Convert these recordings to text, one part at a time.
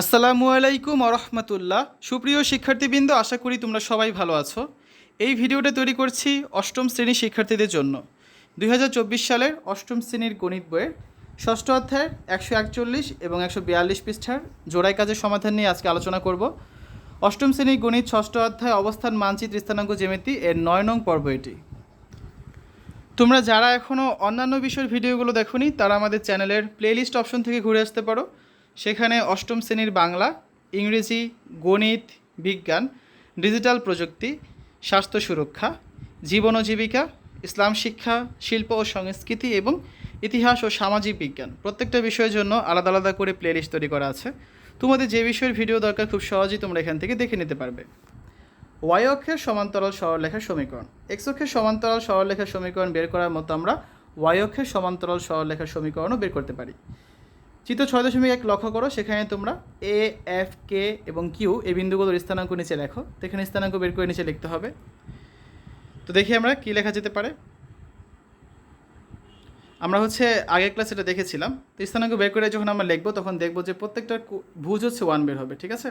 আসসালামু আলাইকুম আরহামতুল্লাহ। সুপ্রিয় শিক্ষার্থীবৃন্দ, আশা করি তোমরা সবাই ভালো আছো। এই ভিডিওটা তৈরি করছি অষ্টম শ্রেণির শিক্ষার্থীদের জন্য। দুই হাজার চব্বিশ সালের অষ্টম শ্রেণির গণিত বইয়ের ষষ্ঠ অধ্যায়ের একশো একচল্লিশ এবং একশো বিয়াল্লিশ পৃষ্ঠার জোড়াই কাজের সমাধান নিয়ে আজকে আলোচনা করব। অষ্টম শ্রেণির গণিত ষষ্ঠ অধ্যায় অবস্থান, মানচিত্র, স্থানাঙ্ক, জ্যামিতি এর নয় নং পর্ব এটি। তোমরা যারা এখনও অন্যান্য বিষয়ের ভিডিওগুলো দেখোনি, তারা আমাদের চ্যানেলের প্লেলিস্ট অপশন থেকে ঘুরে আসতে পারো। সেখানে অষ্টম শ্রেণির বাংলা, ইংরেজি, গণিত, বিজ্ঞান, ডিজিটাল প্রযুক্তি, স্বাস্থ্য সুরক্ষা, জীবন ও জীবিকা, ইসলাম শিক্ষা, শিল্প ও সংস্কৃতি এবং ইতিহাস ও সামাজিক বিজ্ঞান। প্রত্যেকটা বিষয়ের জন্য আলাদা আলাদা করে প্লেলিস্ট তৈরি করা আছে। তোমাদের যে বিষয়ের ভিডিও দরকার খুব সহজেই তোমরা এখান থেকে দেখে নিতে পারবে। ওয়াই অক্ষের সমান্তরাল সরলরেখার সমীকরণ। এক্স অক্ষের সমান্তরাল সরলরেখার সমীকরণ বের করার মতো আমরা ওয়াই অক্ষের সমান্তরাল সরলরেখার সমীকরণও বের করতে পারি। চিত্র ছয় দশমিক এক লক্ষ্য করো, সেখানে তোমরা এ এফ কে এবং কিউ এই বিন্দুগুলোর স্থানাঙ্ক নিচে লেখো। তো এখানে স্থানাঙ্ক বের করে নিচে লিখতে হবে। তো দেখি আমরা কী লেখা যেতে পারে। আমরা হচ্ছে আগের ক্লাস এটা দেখেছিলাম। তো স্থানাঙ্ক বের করে যখন আমরা লিখব, তখন দেখব যে প্রত্যেকটা ভুজ হচ্ছে ওয়ান বের হবে, ঠিক আছে?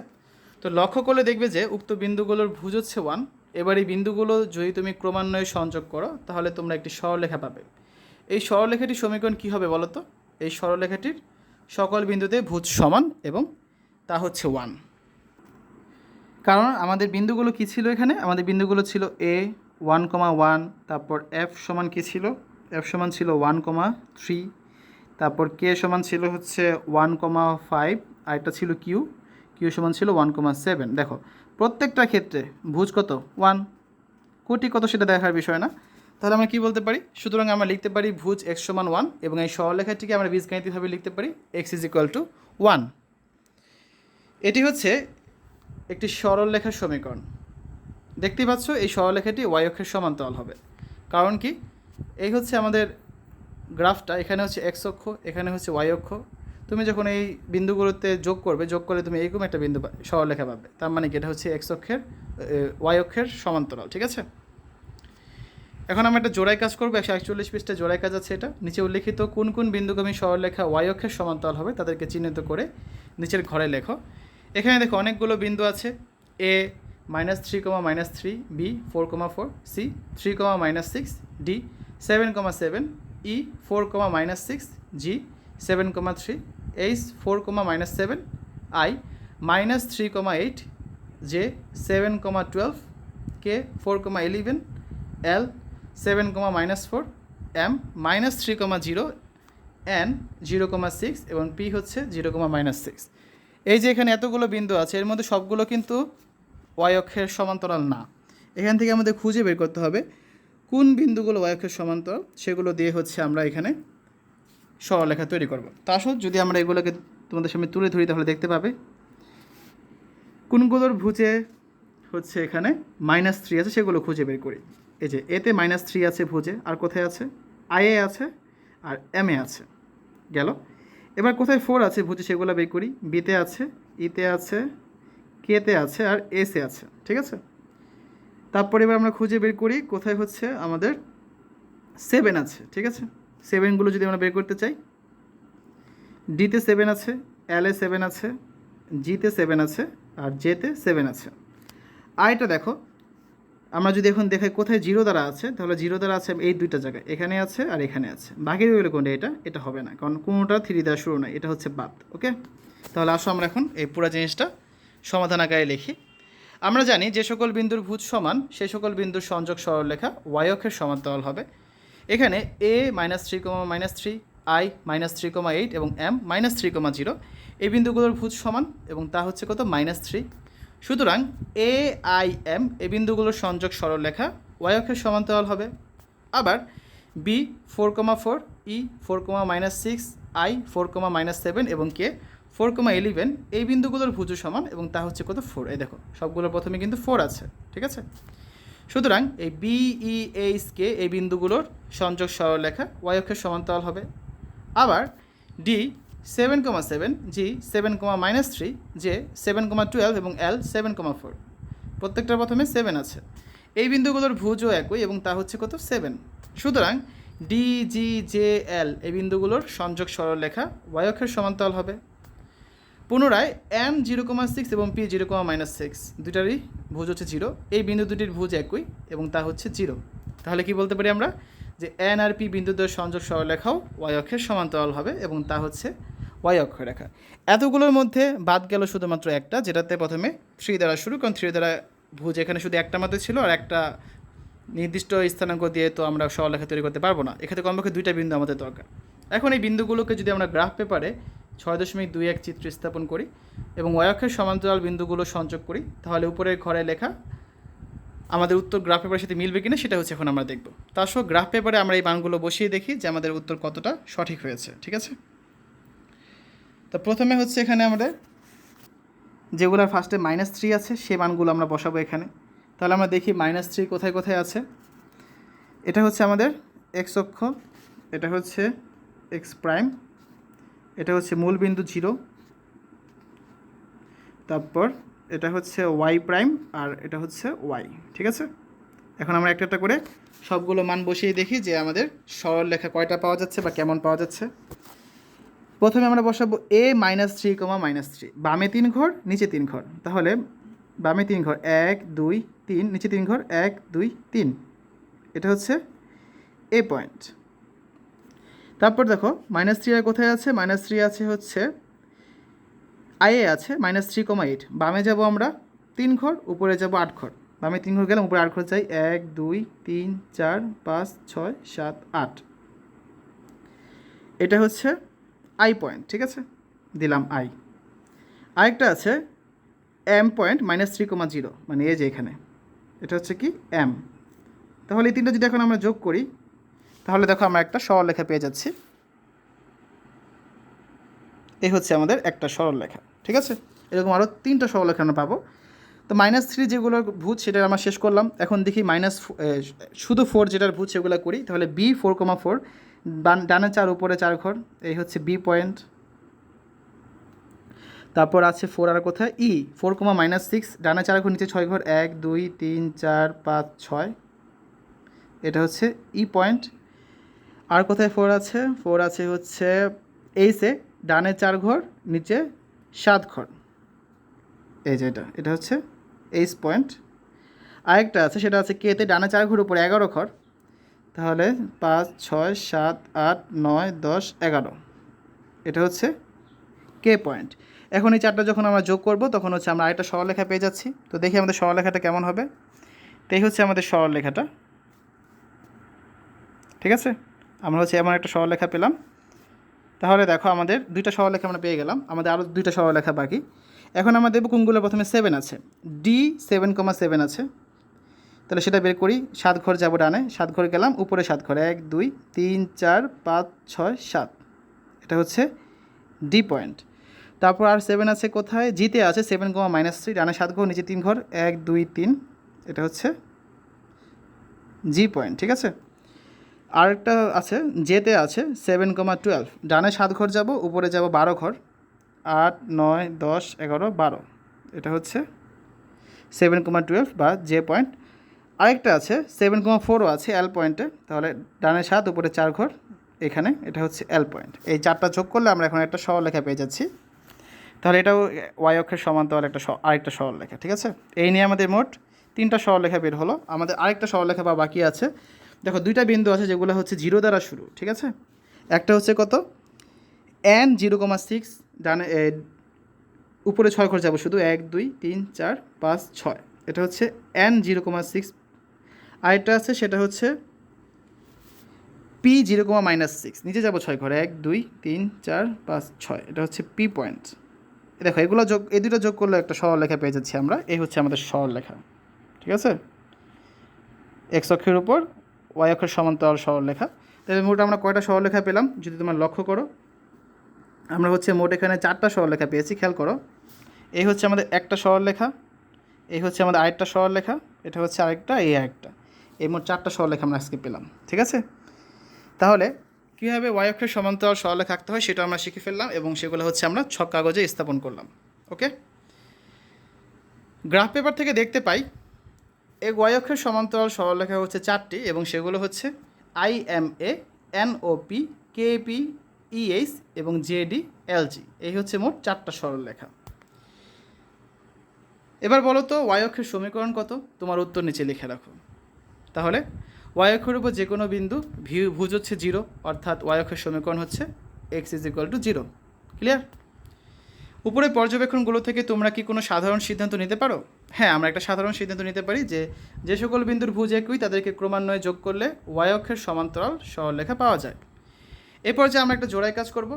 তো লক্ষ্য করলে দেখবে যে উক্ত বিন্দুগুলোর ভুজ হচ্ছে ওয়ান এবার এই বিন্দুগুলো যদি তুমি ক্রমান্বয়ে সংযোগ করো, তাহলে তোমরা একটি সরলরেখা পাবে। এই সরলরেখাটির সমীকরণ কী হবে বলো তো? এই সরলরেখাটির সকল বিন্দুতে ভুজ সমান এবং তা হচ্ছে ওয়ান কারণ আমাদের বিন্দুগুলো কী ছিল এখানে? আমাদের বিন্দুগুলো ছিল এ ওয়ান কমা ওয়ান তারপর এফ সমান কী ছিল? এফ সমান ছিল ওয়ান কমা থ্রি তারপর কে সমান ছিল হচ্ছে ওয়ান কমা ফাইভ আর একটা ছিল কিউ কিউ সমান ছিল ওয়ান কমা সেভেন দেখো, প্রত্যেকটা ক্ষেত্রে ভুজ কত? ওয়ান কোটি কত সেটা দেখার বিষয় না। তাহলে আমরা কি বলতে পারি? সুতরাং আমরা লিখতে পারি ভুজ এক্স সমান ওয়ান এবং এই সরলরেখাটিকে আমরা বীজগাণিতিকভাবে লিখতে পারি x is equal to one এটি হচ্ছে একটি সরলরেখার সমীকরণ। দেখতেই পাচ্ছ, এই সরলরেখাটি ওয়াই অক্ষের সমান্তরাল হবে। কারণ কি? এই হচ্ছে আমাদের গ্রাফটা, এখানে হচ্ছে এক্স অক্ষ, এখানে হচ্ছে ওয়াই অক্ষ। তুমি যখন এই বিন্দুগুলোতে যোগ করবে, যোগ করলে তুমি এরকম একটা বিন্দু সরলরেখা পাবে। তার মানে কি? এটা হচ্ছে এক্স অক্ষের ওয়াই অক্ষের সমান্তরাল, ঠিক আছে? এখন আমরা একটা জোড়াই কাজ করব, একশো একচল্লিশ পৃষ্ঠা জোড়াই কাজ আছে এটা। নিচে উল্লেখিত কোন কোন বিন্দুগামী সরলরেখা ওয়াই অক্ষের সমান্তরাল হবে, তাদেরকে চিহ্নিত করে নিচের ঘরে লেখো। এখানে দেখো অনেকগুলো বিন্দু আছে A minus three comma minus three B four comma four C three comma minus six D seven comma seven E four comma minus six G seven comma three H four comma minus seven I minus three comma eight J seven comma twelve K four comma eleven L seven comma minus four M minus three comma zero N zero comma six এবং P হচ্ছে zero comma minus six এই যে এখানে এতগুলো বিন্দু আছে, এর মধ্যে সবগুলো কিন্তু ওয়াই অক্ষের সমান্তরাল না। এখান থেকে আমাদের খুঁজে বের করতে হবে কোন বিন্দুগুলো ওয়াই অক্ষের সমান্তরাল, সেগুলো দিয়ে হচ্ছে আমরা এখানে সরলরেখা তৈরি করব। তা আসো, যদি আমরা এগুলোকে তোমাদের সামনে তুলে ধরি, তাহলে দেখতে পাবে। কোনগুলোর ভুজে হচ্ছে এখানে মাইনাস থ্রি আছে, সেগুলো খুঁজে বের করি। এই যে এতে মাইনাস থ্রি আছে ভুজে, আর কোথায় আছে? আই এ আছে, আর এম এ আছে। গেল? এবার কোথায় ফোর আছে ভুজে সেগুলো বের করি? বিতে আছে ইতে আছে কেতে আছে, আর এসে আছে। ঠিক আছে? তারপরে এবার আমরা খুঁজে বের করি, কোথায় হচ্ছে? আমাদের সেভেন আছে। ঠিক আছে? সেভেনগুলো যদি আমরা বের করতে চাই ডিতে সেভেন আছে এল এ সেভেন আছে জিতে সেভেন আছে, আর জেতে সেভেন আছে। আর এটা দেখো আমরা যদি এখন দেখাই কোথায় জিরো দ্বারা আছে, তাহলে জিরো দ্বারা আছে এই দুইটা জায়গায়, এখানে আছে আর এখানে আছে। বাকি রইল কোনটা? এটা এটা হবে না, কারণ কোনোটা থ্রি দ্বারা শুরু নয়, এটা হচ্ছে বাদ ওকে তাহলে আসো আমরা এখন এই পুরো জিনিসটা সমাধান আকারে লিখি। আমরা জানি যে সকল বিন্দুর ভুজ সমান, সেই সকল বিন্দুর সংযোগ সরলরেখা ওয়াই অক্ষের সমান্তরাল হবে। এখানে A minus three comma minus three I minus three comma eight এবং M minus three comma zero এই বিন্দুগুলোর ভুজ সমান এবং তা হচ্ছে কত? মাইনাস থ্রি সুতরাং এ আই এম এই বিন্দুগুলোর সংযোগ সরলরেখা ওয়াই অক্ষের সমান্তরাল হবে। আবার B four comma four E four comma minus six I four comma minus seven এবং কে ফোর কমা ইলেভেন এই বিন্দুগুলোর ভুজু সমান এবং তা হচ্ছে কত? ফোর এই দেখো, সবগুলোর প্রথমে কিন্তু ফোর আছে, ঠিক আছে? সুতরাং এই বিই এইচ কে এই বিন্দুগুলোর সংযোগ সরলরেখা ওয়াই অক্ষের সমান্তরাল হবে। আবার D seven comma seven G seven comma minus three J seven comma twelve এবং এল সেভেন কমা ফোর প্রত্যেকটার প্রথমে সেভেন আছে। এই বিন্দুগুলোর ভুজও একই এবং তা হচ্ছে কত? সেভেন সুতরাং ডি জি জে এল এই বিন্দুগুলোর সংযোগ সরলরেখা অক্ষের সমান্তরাল হবে। পুনরায় এন জিরো কমা সিক্স এবং P zero comma minus six দুটারই ভুজ হচ্ছে জিরো এই বিন্দু দুটির ভুজ একই এবং তা হচ্ছে জিরো তাহলে কি বলতে পারি আমরা? যে এন আর পি বিন্দুদের সংযোগ সরলরেখাও অক্ষের সমান্তরাল হবে এবং তা হচ্ছে ওয়াই অক্ষরেখা এতগুলোর মধ্যে বাদ গেল শুধুমাত্র একটা, যেটাতে প্রথমে থ্রি দ্বারা শুরু, কারণ থ্রি দ্বারা ভুজ এখানে শুধু একটা মাত্র ছিল, আর একটা নির্দিষ্ট স্থানাঙ্ক দিয়ে তো আমরা সরলরেখা তৈরি করতে পারব না। এক্ষেত্রে কমপক্ষে দুইটা বিন্দু আমাদের দরকার। এখন এই বিন্দুগুলোকে যদি আমরা গ্রাফ পেপারে ছয় দশমিক দুই এক চিত্র স্থাপন করি এবং ওয়াক্ষের সমান্তরাল বিন্দুগুলো সংযোগ করি, তাহলে উপরের ঘরে লেখা আমাদের উত্তর গ্রাফ পেপারের সাথে মিলবে কিনা সেটা হচ্ছে এখন আমরা দেখব। তার সহ গ্রাফ পেপারে আমরা এই মানগুলো বসিয়ে দেখি যে আমাদের উত্তর কতটা সঠিক হয়েছে, ঠিক আছে? তো প্রথমে হচ্ছে এখানে আমাদের যেগুলোর ফার্স্টে মাইনাস থ্রি আছে, সে মানগুলো আমরা বসাবো এখানে। তাহলে আমরা দেখি মাইনাস থ্রি কোথায় কোথায় আছে। এটা হচ্ছে আমাদের এক্স অক্ষ, এটা হচ্ছে এক্স প্রাইম এটা হচ্ছে মূল বিন্দু জিরো তারপর এটা হচ্ছে ওয়াই প্রাইম আর এটা হচ্ছে ওয়াই ঠিক আছে? এখন আমরা একটা একটা করে সবগুলো মান বসিয়ে দেখি যে আমাদের সরল লেখা কয়টা পাওয়া যাচ্ছে বা কেমন পাওয়া যাচ্ছে। প্রথমে আমরা বসাবো A minus three comma minus three বামে তিন ঘর, নিচে তিন ঘর। তাহলে বামে তিন ঘর, এক, দুই, তিন, নিচে তিন ঘর, এক, দুই, তিন। এটা হচ্ছে এ পয়েন্ট তারপর দেখো মাইনাস থ্রি আর কোথায় আছে? মাইনাস থ্রি আছে হচ্ছে আইএ আছে মাইনাস থ্রি কমা এইট বামে যাব আমরা তিন ঘর, উপরে যাব আট ঘর। বামে তিন ঘর গেলাম উপরে আট ঘর চাই এক, দুই, তিন, চার, পাঁচ, ছয়, সাত, আট। এটা হচ্ছে আই পয়েন্ট, ঠিক আছে? দিলাম আই। আরেকটা আছে M point minus three comma zero মানে এই যে এখানে। এটা হচ্ছে কি? এম। তাহলে এই তিনটা যদি এখন আমরা যোগ করি, তাহলে দেখো আমরা একটা সরল লেখা পেয়ে যাচ্ছি। এই হচ্ছে আমাদের একটা সরল লেখা, ঠিক আছে? এরকম আরও তিনটা সরল লেখা আমরা পাবো। তো মাইনাস থ্রি যেগুলোর ভূত সেটা আমরা শেষ করলাম। এখন দেখি মাইনাস শুধু ফোর যেটার ভূত, সেগুলো করি। তাহলে বি ফোর কমা ফোর ডানে চার, উপরে চার ঘর, এই হচ্ছে বি পয়েন্ট তারপর আছে ফোর আর কোথায়? E four comma minus six ডানে চার ঘর, নিচে ছয় ঘর, এক, দুই, তিন, চার, পাঁচ, ছয়। এটা হচ্ছে ই পয়েন্ট আর কোথায় ফোর আছে? ফোর আছে হচ্ছে এইসে ডানে চার ঘর, নিচে সাত ঘর। এই যে এটা এটা হচ্ছে এইস পয়েন্ট আরেকটা আছে, সেটা আছে কেতে ডানে চার ঘর, উপরে এগারো ঘর। তাহলে পাঁচ, ছয়, সাত, আট, নয়, দশ, এগারো। এটা হচ্ছে কে পয়েন্ট এখন এই চারটা যখন আমরা যোগ করব, তখন হচ্ছে আমরা আরেকটা সরলরেখা পেয়ে যাচ্ছি। তো দেখি আমাদের সরলরেখাটা কেমন হবে। তো এই হচ্ছে আমাদের সরলরেখাটা ঠিক আছে? আমরা হচ্ছে এমন একটা সরলরেখা পেলাম। তাহলে দেখো আমাদের দুইটা সরলরেখা আমরা পেয়ে গেলাম। আমাদের আরও দুইটা সরলরেখা বাকি। এখন আমাদের কোনগুলো প্রথমে সেভেন আছে। ডি সেভেন কমা সেভেন আছে। তাহলে সেটা বের করি, সাত ঘর যাব ডানে, সাত ঘর গেলাম, উপরে সাত ঘর, এক, দুই, তিন, চার, পাঁচ, ছয়, সাত। এটা হচ্ছে ডি পয়েন্ট তারপর আর সেভেন আছে কোথায়? জিতে আছে সেভেন কমা মাইনাস থ্রি ডানে সাত ঘর, নিচে তিন ঘর, এক, দুই, তিন। এটা হচ্ছে জি পয়েন্ট ঠিক আছে? আরেকটা আছে জেতে আছে সেভেন কমা টুয়েলভ ডানে সাত ঘর যাব, উপরে যাব বারো ঘর। আট, নয়, দশ, এগারো, বারো। এটা হচ্ছে সেভেন কমা টুয়েলভ বা জে পয়েন্ট আরেকটা আছে সেভেন কমা ফোরও আছে এল পয়েন্টে তাহলে ডানে সাত, উপরে চার ঘর, এখানে এটা হচ্ছে এল পয়েন্ট এই চারটা যোগ করলে আমরা এখন একটা সরলরেখা পেয়ে যাচ্ছি। তাহলে এটাও ওয়াই অক্ষের সমান্তরাল একটা আরেকটা সরলরেখা ঠিক আছে? এই নিয়ে আমাদের মোট তিনটা সরলরেখা বের হলো। আমাদের আরেকটা সরলরেখা বা বাকি আছে। দেখো, দুইটা বিন্দু আছে যেগুলো হচ্ছে জিরো দ্বারা শুরু, ঠিক আছে? একটা হচ্ছে কত? এন জিরো কমা সিক্স ডানে উপরে ছয় ঘর যাব শুধু, এক, দুই, তিন, চার, পাঁচ, ছয়। এটা হচ্ছে এন জিরো কমা সিক্স আরেকটা আছে, সেটা হচ্ছে P zero comma minus six নিচে যাব ছয় ঘরে। এক, দুই, তিন, চার, পাঁচ, ছয়। এটা হচ্ছে পি পয়েন্ট দেখো, এগুলো যোগ এই দুটো যোগ করলে একটা সরলরেখা পেয়ে যাচ্ছি আমরা। এই হচ্ছে আমাদের সরলরেখা ঠিক আছে? এক্স অক্ষের উপর ওয়াই অক্ষের সমান্তরাল সরলরেখা তাহলে মোট আমরা কয়টা সরলরেখা পেলাম? যদি তোমরা লক্ষ্য করো, আমরা হচ্ছে মোট এখানে চারটা সরলরেখা পেয়েছি, খেয়াল করো। এই হচ্ছে আমাদের একটা সরলরেখা এই হচ্ছে আমাদের আরেকটা সরলরেখা এটা হচ্ছে আরেকটা এই আরেকটা। এই মোট চারটা সরলরেখা আমরা আজকে পেলাম, ঠিক আছে? তাহলে কীভাবে ওয়াই অক্ষের সমান্তরাল সরলরেখা আঁকতে হয় সেটা আমরা শিখে ফেললাম এবং সেগুলো হচ্ছে আমরা ছক কাগজে স্থাপন করলাম, ওকে? গ্রাফ পেপার থেকে দেখতে পাই, এই ওয়াই অক্ষের সমান্তরাল সরলরেখা হচ্ছে চারটি এবং সেগুলো হচ্ছে I M A N O P K P EH এবং জেডি এলজি এই হচ্ছে মোট চারটা সরলরেখা এবার বলো তো ওয়াই অক্ষের সমীকরণ কত? তোমার উত্তর নিচে লিখে রাখো। তাহলে ওয়াই অক্ষের উপর যে কোনো বিন্দু ভি ভুজ হচ্ছে জিরো অর্থাৎ ওয়াই অক্ষের সমীকরণ হচ্ছে x is equal to zero clear উপরে পর্যবেক্ষণগুলো থেকে তোমরা কি কোনো সাধারণ সিদ্ধান্ত নিতে পারো? হ্যাঁ আমরা একটা সাধারণ সিদ্ধান্ত নিতে পারি যে যে সকল বিন্দুর ভুজ একই, তাদেরকে ক্রমান্বয়ে যোগ করলে ওয়াই অক্ষের সমান্তরাল সরলরেখা পাওয়া যায়। এরপর যে আমরা একটা জোড়ায় কাজ করব।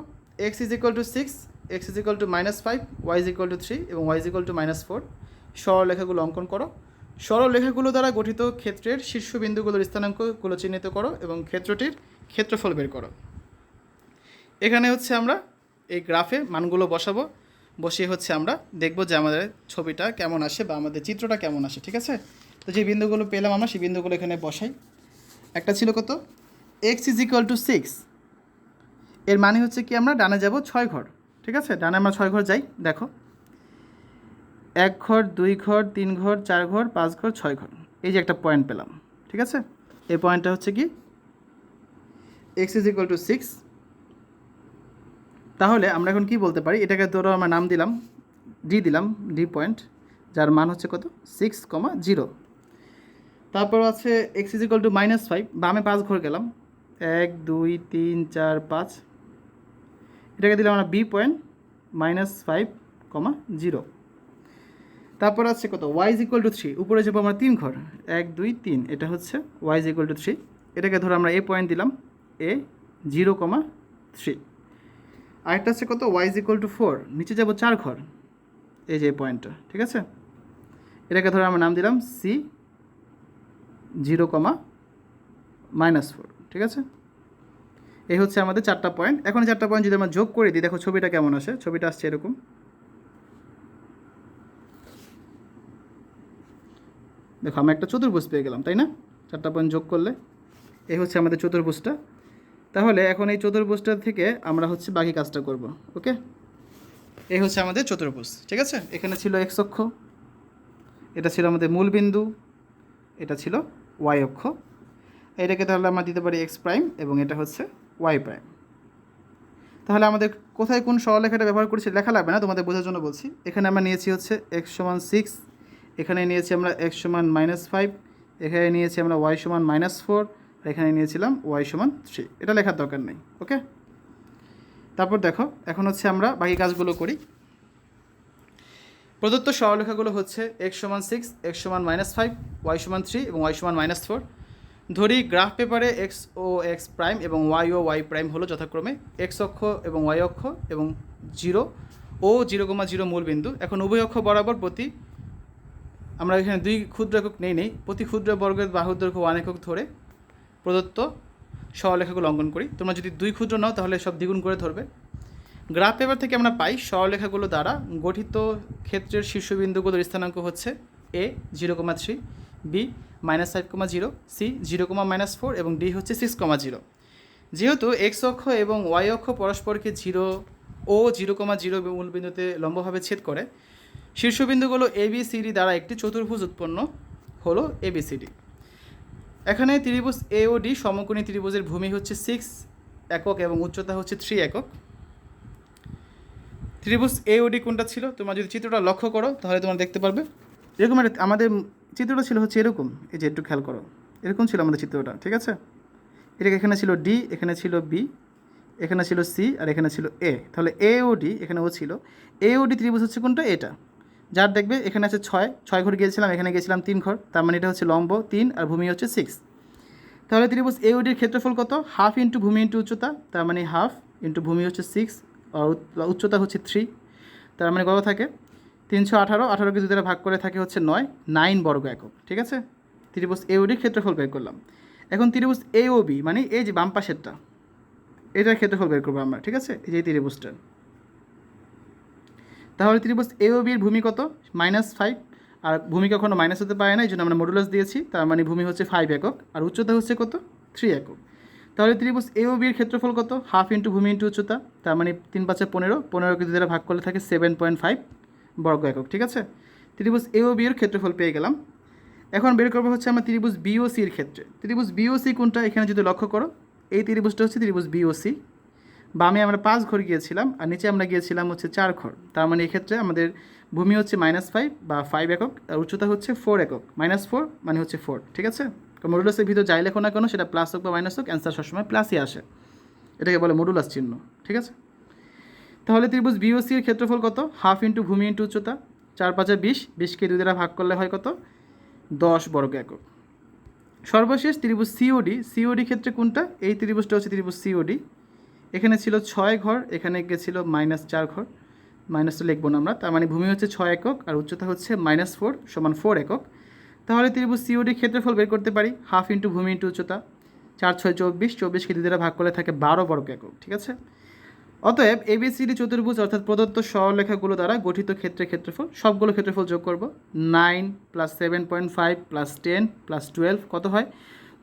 X is equal to six x is equal to minus five y is equal to three এবং y is equal to minus four সরলরেখাগুলো অঙ্কন করো। সরলরেখাগুলো দ্বারা গঠিত ক্ষেত্রের শীর্ষবিন্দুগুলোর স্থানাঙ্কগুলো চিহ্নিত করো এবং ক্ষেত্রটির ক্ষেত্রফল বের করো। এখানে হচ্ছে আমরা এই গ্রাফে মানগুলো বসাবো। বসিয়ে হচ্ছে আমরা দেখব যে আমাদের ছবিটা কেমন আসে বা আমাদের চিত্রটা কেমন আসে, ঠিক আছে? তো যে বিন্দুগুলো পেলাম আমরা, সেই বিন্দুগুলো এখানে বসাই। একটা ছিল কত? X is equal to six এর মানে হচ্ছে কি আমরা ডানে যাব ছয় ঘর, ঠিক আছে? ডানে আমরা ছয় ঘর যাই, দেখো। এক ঘর, দুই ঘর, তিন ঘর, চার ঘর, পাঁচ ঘর, ছয় ঘর। এই যে একটা পয়েন্ট পেলাম, ঠিক আছে? এই পয়েন্টটা হচ্ছে কি? X is equal to six তাহলে আমরা এখন কি বলতে পারি? এটাকে ধরো আমরা নাম দিলাম ডি দিলাম ডি পয়েন্ট যার মান হচ্ছে কত? সিক্স কমা জিরো তারপর আছে x is equal to minus five বামে পাঁচ ঘর গেলাম। এক, দুই, তিন, চার, পাঁচ। এটাকে দিলাম আমরা B point minus five comma zero তারপর আছে কত? Y is equal to three উপরে যাব আমরা তিন ঘর। এক, দুই, তিন। এটা হচ্ছে y is equal to three এটাকে ধরো আমরা এ পয়েন্ট দিলাম। এ জিরো কমা থ্রি আরেকটা হচ্ছে কত? Y is equal to four নিচে যাব চার ঘর। এই যে পয়েন্টটা ঠিক আছে? এটাকে ধরো আমরা নাম দিলাম C zero comma minus four ঠিক আছে? এই হচ্ছে আমাদের চারটা পয়েন্ট এখন চারটা পয়েন্ট যদি আমরা যোগ করে দিই, দেখো ছবিটা কেমন আসে? ছবিটা আসছে এরকম। দেখো, আমরা একটা চতুর্ভুজ পেয়ে গেলাম, তাই না? চারটা পয়েন্ট যোগ করলে এই হচ্ছে আমাদের চতুর্ভুজটা। তাহলে এখন এই চতুর্ভুজটা থেকে আমরা হচ্ছে বাকি কাজটা করব, ওকে? এই হচ্ছে আমাদের চতুর্ভুজ, ঠিক আছে? এখানে ছিল এক্স অক্ষ, এটা ছিল আমাদের মূল বিন্দু, এটা ছিল ওয়াই অক্ষ। এটাকে তাহলে আমরা দিতে পারি এক্স প্রাইম এবং এটা হচ্ছে ওয়াই প্রাইম তাহলে আমাদের কোথায় কোন সরলরেখাটা ব্যবহার করেছি লেখা লাগবে না, তোমাদের বোঝার জন্য বলছি। এখানে আমরা নিয়েছি হচ্ছে এক্স সমান সিক্স এখানে নিয়েছি আমরা এক্স সমান মাইনাস ফাইভ এখানে নিয়েছি আমরা ওয়াই সমান মাইনাস ফোর এখানে নিয়েছিলাম ওয়াই সমান থ্রি এটা লেখার দরকার নেই ওকে তারপর দেখো, এখন হচ্ছে আমরা বাকি কাজগুলো করি। প্রদত্ত সরলরেখাগুলো হচ্ছে এক্স সমান সিক্স এক্স সমান মাইনাস ফাইভ ওয়াই সমান থ্রি এবং ওয়াই সমান মাইনাস ফোর ধরি গ্রাফ পেপারে এক্স ও এক্স প্রাইম এবং ওয়াই ও ওয়াই প্রাইম হলো যথাক্রমে এক্স অক্ষ এবং ওয়াই অক্ষ এবং জিরো ও জিরো কমা জিরো মূল বিন্দু এখন উভয় অক্ষ বরাবর প্রতি আমরা এখানে দুই ক্ষুদ্র একক নেই নেই। প্রতি ক্ষুদ্র বর্গের বাহুর দৈর্ঘ্য ওয়ান একক ধরে প্রদত্ত সরলরেখাগুলো অঙ্কন করি। তোমরা যদি দুই ক্ষুদ্র নাও, তাহলে সব দ্বিগুণ করে ধরবে। গ্রাফ পেপার থেকে আমরা পাই সরলরেখাগুলো দ্বারা গঠিত ক্ষেত্রের শীর্ষবিন্দুগুলোর স্থানাঙ্ক হচ্ছে A zero comma three B minus five comma zero C zero comma minus four এবং ডি হচ্ছে সিক্স কমা জিরো যেহেতু এক্স অক্ষ এবং ওয়াই অক্ষ পরস্পরকে জিরো ও জিরো কমা জিরো মূল বিন্দুতে লম্বভাবে ছেদ করে শীর্ষবিন্দুগুলো এ বি সি ডি দ্বারা একটি চতুর্ভুজ উৎপন্ন হলো এ বি সি ডি এখানে ত্রিভুজ এ ও ডি সমকোণী ত্রিভুজের ভূমি হচ্ছে সিক্স একক এবং উচ্চতা হচ্ছে থ্রি একক। ত্রিভুজ এ ও ডি কোনটা ছিল? তোমরা যদি চিত্রটা লক্ষ্য করো, তাহলে তোমরা দেখতে পারবে। এরকম আমাদের চিত্রটা ছিল হচ্ছে এরকম। এই যে একটু খেয়াল করো। এরকম ছিল আমাদের চিত্রটা, ঠিক আছে? এটা এখানে ছিল ডি এখানে ছিল বি এখানে ছিল সি আর এখানে ছিল এ তাহলে এ ও ডি এখানে ও ছিল। এ ও ডি ত্রিভুজ হচ্ছে কোনটা? এটা। যার দেখবে এখানে আছে ছয় ছয় ঘর গিয়েছিলাম, এখানে গিয়েছিলাম তিন ঘর, তার মানে এটা হচ্ছে লম্ব, তিন আর ভূমি হচ্ছে সিক্স তাহলে ত্রিভুজ এ ও ক্ষেত্রফল কত? হাফ ইন্টু ভূমি ইন্টু উচ্চতা, তার মানে হাফ ইন্টু ভূমি হচ্ছে সিক্স আর উচ্চতা হচ্ছে থ্রি তার মানে কত থাকে? তিনশো আঠারো, আঠারোকে দুই দ্বারা ভাগ করে থাকে হচ্ছে নয় নাইন বর্গ একক, ঠিক আছে? ত্রিভুজ এ ও ক্ষেত্রফল বের করলাম। এখন ত্রিভুজ এ ও বি মানে এই যে বাম পাশেরটা, এটার ক্ষেত্রফল বের করব আমরা, ঠিক আছে? এই যে এই ত্রিভুজটার তাহলে ত্রিভুজ এ ও বির ভূমি কত? মাইনাস ফাইভ আর ভূমি কখনো মাইনাস হতে পারে না এই জন্য আমরা মডুলাস দিয়েছি, তার মানে ভূমি হচ্ছে ফাইভ একক, আর উচ্চতা হচ্ছে কত? থ্রি একক। তাহলে ত্রিভুজ এ ও বির ক্ষেত্রফল কত? হাফ ইন্টু ভূমি ইন্টু উচ্চতা, তার মানে তিন পাঁচে পনেরো পনেরোকে দ্বারা ভাগ করলে থাকে সেভেন পয়েন্ট ফাইভ বর্গ একক, ঠিক আছে? ত্রিভুজ এ ও বি এর ক্ষেত্রফল পেয়ে গেলাম। এখন বের করব হচ্ছে আমরা ত্রিভুজ বিওসির ক্ষেত্রে। ত্রিভুজ বিওসি কোনটা? এখানে যদি লক্ষ্য করো, এই ত্রিভুজটা হচ্ছে ত্রিভুজ বিওসি বামে আমরা পাঁচ ঘর গিয়েছিলাম, আর নিচে আমরা গিয়েছিলাম হচ্ছে চার ঘর। তার মানে এক্ষেত্রে আমাদের ভূমি হচ্ছে মাইনাস ফাইভ বা ফাইভ একক, আর উচ্চতা হচ্ছে ফোর একক। মাইনাস ফোর মানে হচ্ছে ফোর ঠিক আছে? মডুলাসের ভিতর যাই লেখো না কেন, সেটা প্লাস হোক বা মাইনাস হোক অ্যান্সার সবসময় প্লাসই আসে। এটাকে বলে মডুলাস চিহ্ন, ঠিক আছে? তাহলে ত্রিভুজ বিওসি এর ক্ষেত্রফল কত? হাফ ইন্টু ভূমি ইন্টু উচ্চতা, চার পাঁচে বিশ, বিশকে দুই দ্বারা ভাগ করলে হয় কত? দশ বর্গ একক। সর্বশেষ ত্রিভুজ সিওডি সিওডি ক্ষেত্রে কোনটা? এই ত্রিভুজটা হচ্ছে ত্রিভুজ সিওডি এখানে ছিল ছয় ঘর, এখানে গেছিল মাইনাস চার ঘর। মাইনাস তো লিখব না আমরা, তার মানে ভূমি হচ্ছে ছয় একক আর উচ্চতা হচ্ছে মাইনাস ফোর সমান ফোর একক। তাহলে ত্রিভুজ সিওডি ক্ষেত্রফল বের করতে পারি হাফ ইন্টু ভূমি ইন্টু উচ্চতা, চার, ছয়, চব্বিশ চব্বিশকে দুই দ্বারা ভাগ করলে থাকে বারো বর্গ একক, ঠিক আছে? অতএব এবিসিডি চতুর্ভুজ অর্থাৎ প্রদত্ত সরলরেখাগুলো দ্বারা গঠিত ক্ষেত্রের ক্ষেত্রফল, সবগুলো ক্ষেত্রফল যোগ করব। Nine plus seven point five plus ten plus twelve কত হয়?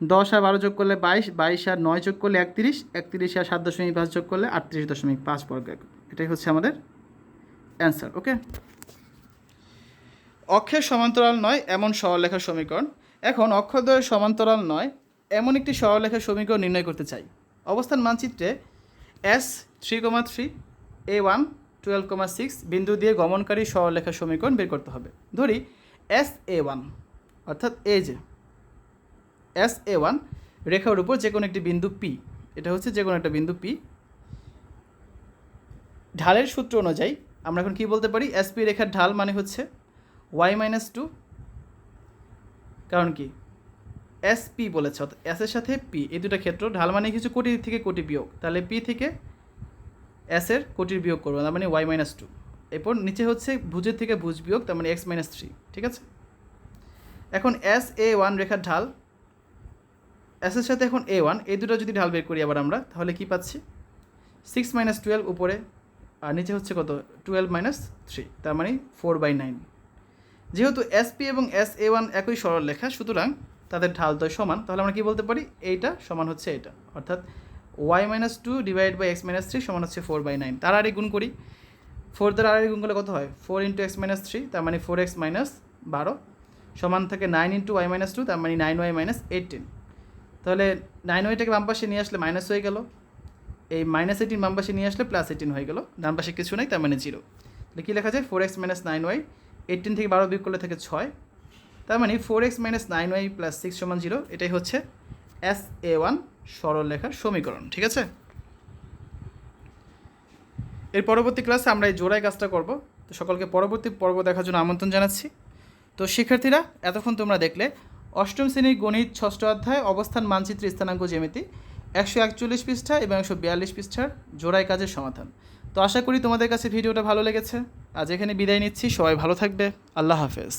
দশ আর বারো যোগ করলে বাইশ বাইশ আর নয় যোগ করলে একত্রিশ একত্রিশ আর সাত দশমিক পাঁচ যোগ করলে আটত্রিশ দশমিক পাঁচ বর্গ। এটাই হচ্ছে আমাদের অ্যান্সার ওকে অক্ষের সমান্তরাল নয়, এমন সরলরেখার সমীকরণ। এখন অক্ষদ্বয়ের সমান্তরাল নয়, এমন একটি সরলরেখার সমীকরণ নির্ণয় করতে চাই। অবস্থান মানচিত্রে S three comma three A one twelve comma six বিন্দু দিয়ে গমনকারী সরলরেখার সমীকরণ বের করতে হবে। ধরি এস এ ওয়ান অর্থাৎ এ যে। এস এ ওয়ান রেখার উপর যে কোনো একটি বিন্দু পি এটা হচ্ছে যে কোনো একটা বিন্দু পি ঢালের সূত্র অনুযায়ী আমরা এখন কি বলতে পারি? এসপি রেখার ঢাল মানে হচ্ছে ওয়াই মাইনাস টু কারণ কি? এস পি বলেছে, অর্থাৎ এস এর সাথে পি এই দুটো ক্ষেত্র, ঢাল মানে কিছু কোটি থেকে কোটি বিয়োগ। তাহলে পি থেকে এস এর কোটির বিয়োগ করব, তার মানে ওয়াই মাইনাস টু এরপর নিচে হচ্ছে ভুজের থেকে ভুজ বিয়োগ, তার মানে এক্স মাইনাস থ্রি ঠিক আছে? এখন এস এ ওয়ান রেখার ঢাল এস এর সাথে এখন এ ওয়ান এই দুটো যদি ঢাল বের করি আবার আমরা, তাহলে কি পাচ্ছি? সিক্স মাইনাস টুয়েলভ উপরে, আর নিচে হচ্ছে কত? টুয়েলভ মাইনাস থ্রি তার মানে ফোর বাই নাইন যেহেতু এসপি এবং এস এ ওয়ান একই সরল লেখা সুতরাং তাদের ঢাল তো সমান, তাহলে আমরা কি বলতে পারি? এইটা সমান হচ্ছে এটা। অর্থাৎ y minus two divide by x minus three সমান হচ্ছে ফোর বাই নাইন তার আরে গুণ করি। ফোর দ্বারা আরে গুণ করলে কত হয়? Four into x minus three তার মানে ফোর এক্স মাইনাস বারো। সমান থাকে nine into y minus two তার মানে নাইন ওয়াই মাইনাস এইটিন তাহলে নাইন ওয়াইটাকে বাম পাশে নিয়ে আসলে মাইনাস হয়ে গেল। এই মাইনাস এইটিন বাম পাশে নিয়ে আসলে প্লাস এইটিন হয়ে গেল। ডান পাশে কিছু নেই, তার মানে জিরো তাহলে কী লেখা যায়? Four x minus nine y eighteen থেকে বারো বিয়োগ করলে থাকে ছয়। তার মানে four x minus nine y plus six সমান জিরো এটাই হচ্ছে এস এ ওয়ান সরল লেখার সমীকরণ, ঠিক আছে? এর পরবর্তী ক্লাসে আমরা এই জোড়ায় কাজটা করব। তো সকলকে পরবর্তী পর্ব দেখার জন্য আমন্ত্রণ জানাচ্ছি। তো শিক্ষার্থীরা, এতক্ষণ তোমরা দেখলে অষ্টম শ্রেণির গণিত ষষ্ঠ অধ্যায়, অবস্থান মানচিত্র স্থানাঙ্ক জ্যামিতি, একশো একচল্লিশ পৃষ্ঠা এবং একশো বিয়াল্লিশ পৃষ্ঠার জোড়াই কাজের সমাধান। তো আশা করি তোমাদের কাছে ভিডিওটা ভালো লেগেছে। আজ এখানে বিদায় নিচ্ছি। সবাই ভালো থাকবে। আল্লাহ হাফেজ।